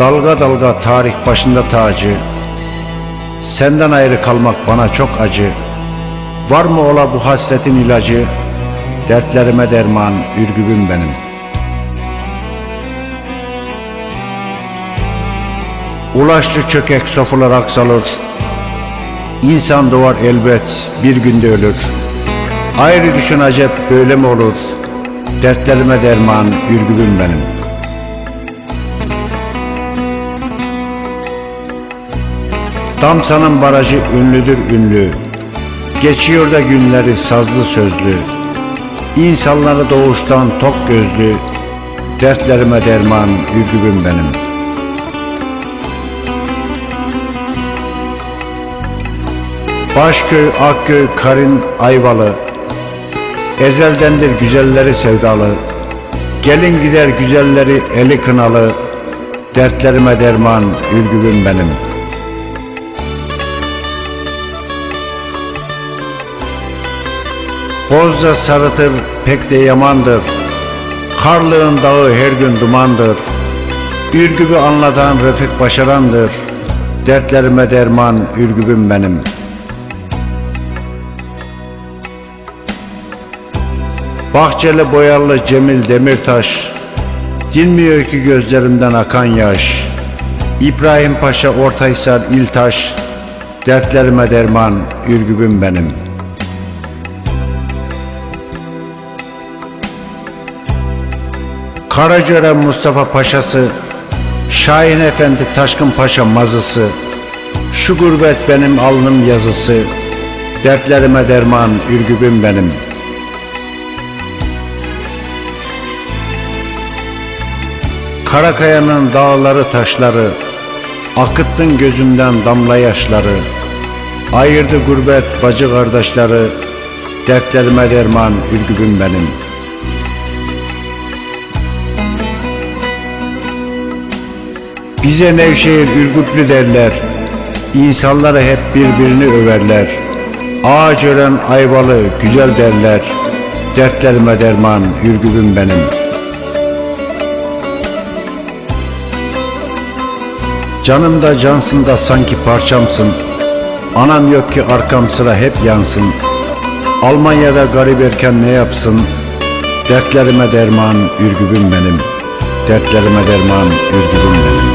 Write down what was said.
Dalga dalga tarih başında tacı. Senden ayrı kalmak bana çok acı. Var mı ola bu hasretin ilacı? Dertlerime derman ürgübüm benim. Ulaşçı çökek sofular aksalır. İnsan doğar elbet bir günde ölür. Ayrı düşün acep böyle mi olur? Dertlerime derman ürgübüm benim Damsa'nın barajı ünlüdür ünlü. Geçiyor da günleri sazlı sözlü. İnsanları doğuştan tok gözlü. Dertlerime derman ürgübüm benim. Başköy, Akköy, Karin, Ayvalı. Ezeldendir güzelleri sevdalı. Gelin gider güzelleri eli kınalı. Dertlerime derman ürgübüm benim Bozca sarıtır pek de yamandır. Karlığın dağı her gün dumandır. Ürgübü anlatan Refik başarandır. Dertlerime derman ürgübüm benim. Bahçeli boyalı Cemil Demirtaş Dinmiyor ki gözlerimden akan yaş. İbrahim Paşa Ortaysar İltaş Dertlerime derman ürgübüm benim Karacören Mustafa Paşası Şahin Efendi Taşkın Paşa mazısı Şu gurbet benim alnım yazısı Dertlerime derman ürgübüm benim. Karakaya'nın dağları taşları Akıttın gözümden damla yaşları Ayırdı gurbet bacı kardeşleri Dertlerime derman ürgübüm benim Bize Nevşehir Ürgüplü derler. İnsanları hep birbirini överler. Ağaç ören ayvalı güzel derler. Dertlerime derman ürgübüm benim. Canımda cansın da sanki parçamsın. Anam yok ki arkam sıra hep yansın. Almanya'da garip erken ne yapsın? Dertlerime derman ürgübüm benim. Dertlerime derman ürgübüm benim